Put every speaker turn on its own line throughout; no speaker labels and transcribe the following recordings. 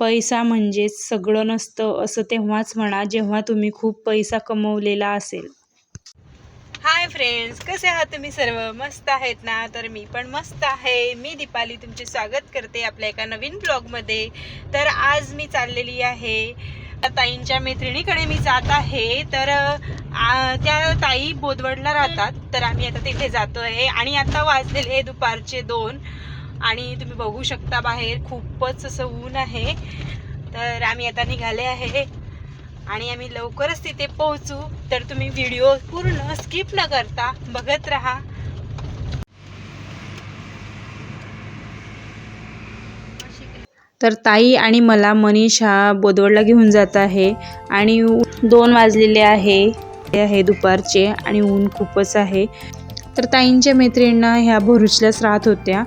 पैसा म्हणजेच सगळं नसतं असं तेव्हाच म्हणा जेव्हा तुम्ही खूप पैसा कमवलेला असेल. हाय फ्रेंड्स कसे आहात तुम्ही सर्व? मस्त आहेत ना? तर मी पण मस्त आहे. मी दीपाली तुमचे स्वागत करते आपल्या एका नवीन ब्लॉगमध्ये. तर आज मी चाललेली आहे. ताईंच्या मैत्रिणीकडे मी जात आहे. तर आ, त्या ताई बोदवडला राहतात. तर आम्ही आता तिथे जातो आहे आणि आता वाजलेले दुपारचे दोन. आणि तुम्ही बघू शकता बाहेर खूपच असं ऊन आहे. तर आम्ही आता निघाले आहे आणि आम्ही लवकरच तिथे पोहोचू. तर तुम्ही व्हिडिओ पूर्ण स्किप न करता बघत राहा. तर ताई आणि मला मनीष हा बोदवडला घेऊन जात आहे आणि दोन वाजलेले आहे. ते आहे दुपारचे आणि ऊन खूपच आहे. तर ताईंच्या मैत्रिणींना ह्या भरुचल्याच राहत होत्या.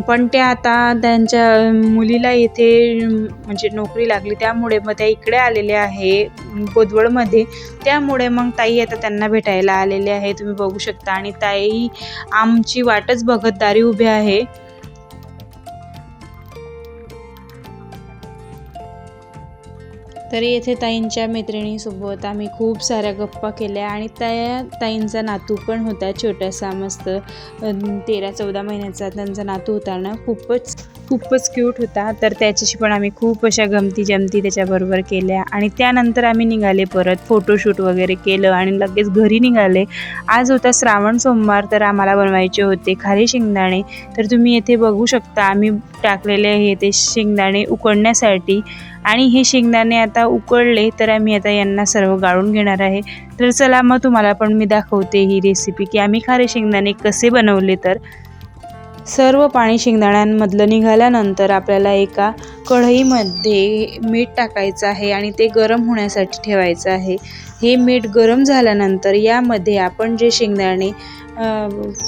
पण त्या आता त्यांच्या मुलीला इथे म्हणजे नोकरी लागली त्यामुळे मग त्या इकडे आलेल्या आहे बोदवडमध्ये त्यामुळे मग ताई आता त्यांना भेटायला आलेले आहे तुम्ही बघू शकता. आणि ताई आमची वाटच बघत दारी उभे आहे. तरी येथे ताईंच्या मैत्रिणीसोबत आम्ही खूप साऱ्या गप्पा केल्या आणि त्या ताईंचा नातू पण होता छोटासा मस्त तेरा चौदा महिन्याचा. त्यांचा नातू होता ना खूपच खूपच क्यूट होता. तर त्याच्याशी पण आम्ही खूप अशा गमती जमती त्याच्याबरोबर केल्या. आणि त्यानंतर आम्ही निघाले परत. फोटोशूट वगैरे केलं आणि लगेच घरी निघाले. आज होता श्रावण सोमवार तर आम्हाला बनवायचे होते खारी शेंगदाणे. तर तुम्ही येथे बघू शकता आम्ही टाकलेले आहे ते शेंगदाणे उकडण्यासाठी. आणि हे शेंगदाणे आता उकळले तर आम्ही आता यांना सर्व गाळून घेणार आहे. तर चला मग तुम्हाला पण मी दाखवते ही रेसिपी की आम्ही खारे शेंगदाणे कसे बनवले तर. सर्व पाणी शेंगदाण्यांमधलं निघाल्यानंतर आपल्याला एका कढईमध्ये मीठ टाकायचं आहे आणि ते गरम होण्यासाठी ठेवायचं आहे. हे मीठ गरम झाल्यानंतर यामध्ये आपण जे शेंगदाणे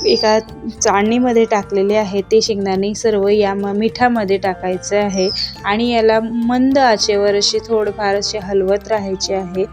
एका चाळणीमध्ये टाकलेले आहे ते शेंगदाणे सर्व या म मिठामध्ये टाकायचे आहे. आणि याला मंद आचेवर असे थोडंफार असे हलवत राहायचे आहे.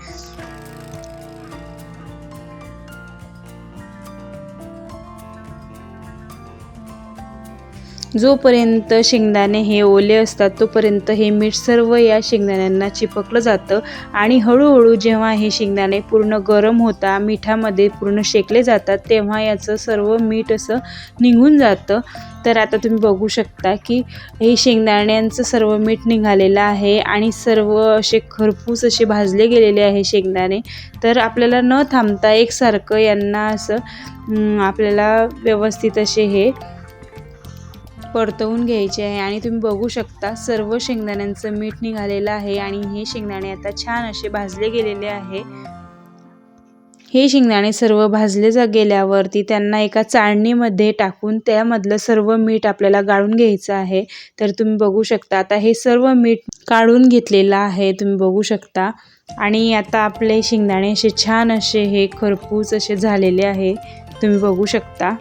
जोपर्यंत शेंगदाणे हे ओले असतात तोपर्यंत हे मीठ सर्व या शेंगदाण्यांना चिपकलं जातं आणि हळूहळू जेव्हा हे शेंगदाणे पूर्ण गरम होता मिठामध्ये पूर्ण शेकले जातात तेव्हा याचं सर्व मीठ असं निघून जातं. तर आता तुम्ही बघू शकता की हे शेंगदाण्यांचं सर्व मीठ निघालेलं आहे आणि सर्व असे खरपूस असे भाजले गेलेले आहे शेंगदाणे. तर आपल्याला न थांबता एकसारखं यांना असं आपल्याला व्यवस्थित असे हे परतवून घ्यायचे आहे आणि तुम्ही बघू शकता सर्व शेंगदाण्यांचं मीठ निघालेलं आहे आणि हे शेंगदाणे आता छान असे भाजले गेलेले आहे. हे शेंगदाणे सर्व भाजले जा गेल्यावरती त्यांना एका चाळणीमध्ये टाकून त्यामधलं सर्व मीठ आपल्याला गाळून घ्यायचं आहे. तर तुम्ही बघू शकता आता हे सर्व मीठ काढून घेतलेलं आहे तुम्ही बघू शकता. आणि आता आपले शेंगदाणे असे छान असे हे खरपूस असे झालेले आहे तुम्ही बघू शकता.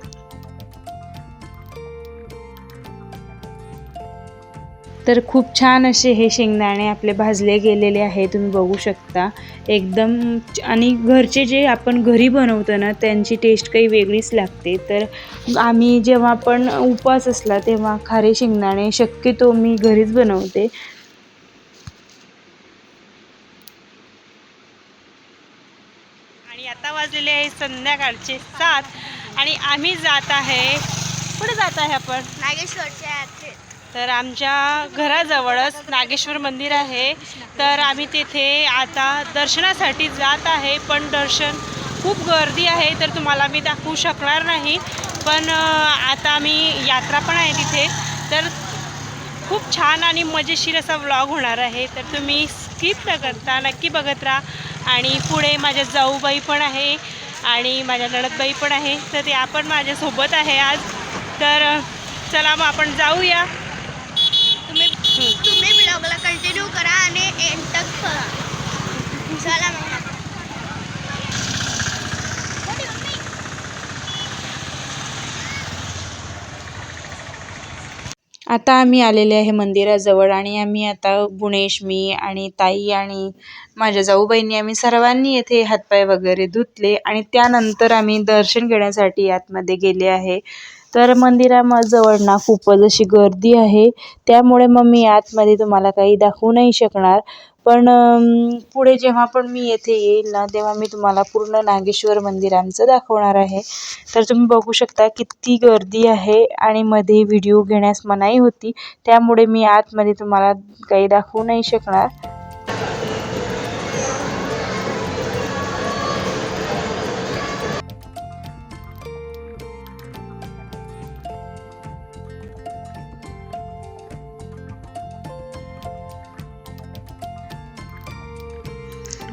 तर खूप छान असे हे शेंगदाणे आपले भाजले गेलेले आहे तुम्ही बघू शकता. एकदम आणि घरचे जे आपण घरी बनवतो ना त्यांची टेस्ट काही वेगळीच लागते. तर आम्ही जेव्हा पण उपवास असला तेव्हा खारे शेंगदाणे शक्यतो मी घरीच बनवते. आणि आता वाजलेले आहे संध्याकाळचे सात आणि आम्ही जात आहे कुठे जात आहे आपण?
नागेश्वरच्या
तर आमच्या घराजवळच नागेश्वर मंदिर आहे. तर आम्ही तिथे आता दर्शनासाठी जात आहे पण दर्शन खूप गर्दी आहे तर तुम्हाला मी दाखवू शकणार नाही. पण आता आम्ही यात्रा पण आहे तिथे. तर खूप छान आणि मजेशीर असा व्लॉग होणार आहे. तर तुम्ही स्किप न करता नक्की बघत राहा. आणि पुढे माझ्या जाऊबाई पण आहे आणि माझ्या नणदबाई पण आहे. तर ते आपण माझ्यासोबत आहे आज. तर चला मग आपण जाऊया.
तुम्ही ब्लॉगला कंटिन्यू करा आणि एंड तक करा. चला मग.
आता आम्ही आलेले आहे मंदिराजवळ आणि आम्ही आता गुणेश मी आणि ताई आणि माझ्या जाऊबाईंनी आम्ही सर्वांनी येथे हातपाय वगैरे धुतले आणि त्यानंतर आम्ही दर्शन घेण्यासाठी आतमध्ये गेले आहे. तर मंदिराजवळ ना खूपच अशी गर्दी आहे. त्यामुळे मग मी आतमध्ये तुम्हाला काही दाखवू नाही शकणार. पण पुढे जेव्हा पण मी येथे येईल ना तेव्हा मी तुम्हाला पूर्ण नागेश्वर मंदिर आमचं दाखवणार आहे. तर तुम्ही बघू शकता किती गर्दी आहे आणि मध्ये व्हिडिओ घेण्यास मनाई होती. त्यामुळे मी आतमध्ये तुम्हाला काही दाखवू नाही शकणार.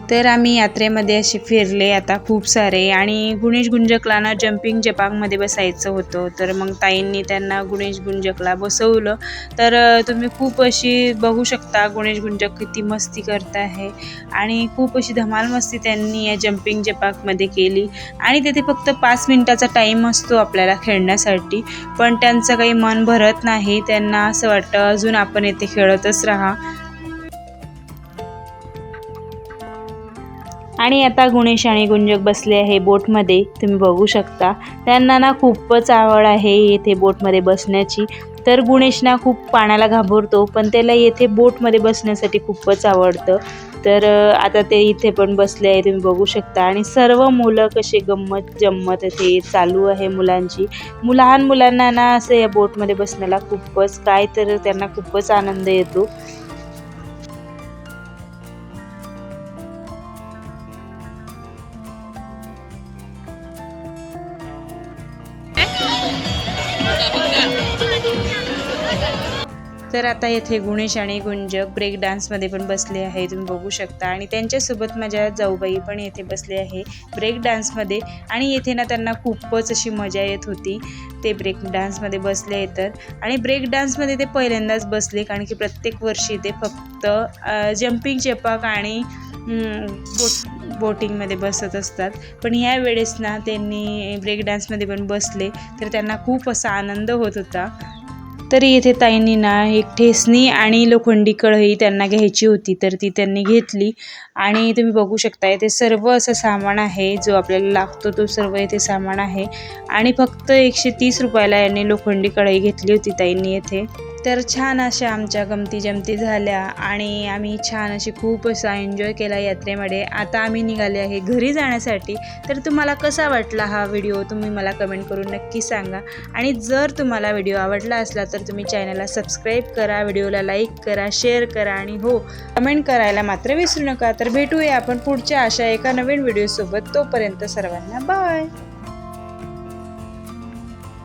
तर आम्ही यात्रेमध्ये असे फिरले. आता खूप सारे. आणि गुणेश गुंजकलांना जम्पिंग जपांगमध्ये बसायचं होतं. तर मग ताईंनी त्यांना गुणेश गुंजकला बसवलं. तर तुम्ही खूप अशी बघू शकता गुणेश गुंजक किती मस्ती करत आहे. आणि खूप अशी धमाल मस्ती त्यांनी या जम्पिंग जपाकमध्ये केली. आणि तिथे फक्त पाच मिनटाचा टाईम असतो आपल्याला खेळण्यासाठी. पण त्यांचं काही मन भरत नाही. त्यांना असं वाटतं अजून आपण येथे खेळतच राहा. आणि आता गुणेश आणि गुंजक बसले आहे बोटमध्ये. तुम्ही बघू शकता. त्यांना ना खूपच आवड आहे येथे बोटमध्ये बसण्याची. तर गुणेश ना खूप पाण्याला घाबरतो पण त्याला येथे बोटमध्ये बसण्यासाठी खूपच आवडतं. तर आता ते इथे पण बसले आहे तुम्ही बघू शकता. आणि सर्व मुलं कसे गंमत जम्मत ते चालू आहे मुलांची. लहान मुलांना ना असं या बोटमध्ये बसण्याला खूपच काय तर त्यांना खूपच आनंद येतो. तर आता येथे गुणेश आणि गुंजक ब्रेक डान्समध्ये पण बसले आहे तुम्ही बघू शकता. आणि त्यांच्यासोबत माझ्या जाऊबाई पण येथे बसले आहे. ब्रेक डान्समध्ये आणि येथे ना त्यांना खूपच अशी मजा येत होती. ते ब्रेक डान्समध्ये बसले तर. आणि ब्रेक डान्समध्ये ते पहिल्यांदाच बसले कारण की प्रत्येक वर्षी ते फक्त जम्पिंग चेपाक आणि बोट बोटिंगमध्ये बसत असतात. पण ह्या वेळेस ना त्यांनी ब्रेक डान्समध्ये पण बसले. तर त्यांना खूप असा आनंद होत होता. तरी इथे ताईंनी ना एक ठेसणी आणि लोखंडी कढई त्यांना घ्यायची होती तर ती त्यांनी घेतली. आणि तुम्ही बघू शकता इथे सर्व असं सामान आहे जो आपल्याला लागतो तो सर्व इथे सामान आहे. आणि फक्त एकशे तीस रुपयाला यांनी लोखंडी कढई घेतली होती ताईंनी येथे तर छान अशा आमच्या गमती जमती झाल्या आणि आम्ही छान अशी खूप असा एन्जॉय केला यात्रेमध्ये. आता आम्ही निघाले आहे घरी जाण्यासाठी. तर तुम्हाला कसा वाटला हा व्हिडिओ तुम्ही मला कमेंट करून नक्की सांगा. आणि जर तुम्हाला व्हिडिओ आवडला असला तर तुम्ही चॅनलला सबस्क्राईब करा व्हिडिओला लाईक करा शेअर करा आणि हो कमेंट करायला मात्र विसरू नका. तर भेटूया आपण पुढच्या अशा एका नवीन व्हिडिओसोबत तोपर्यंत सर्वांना बाय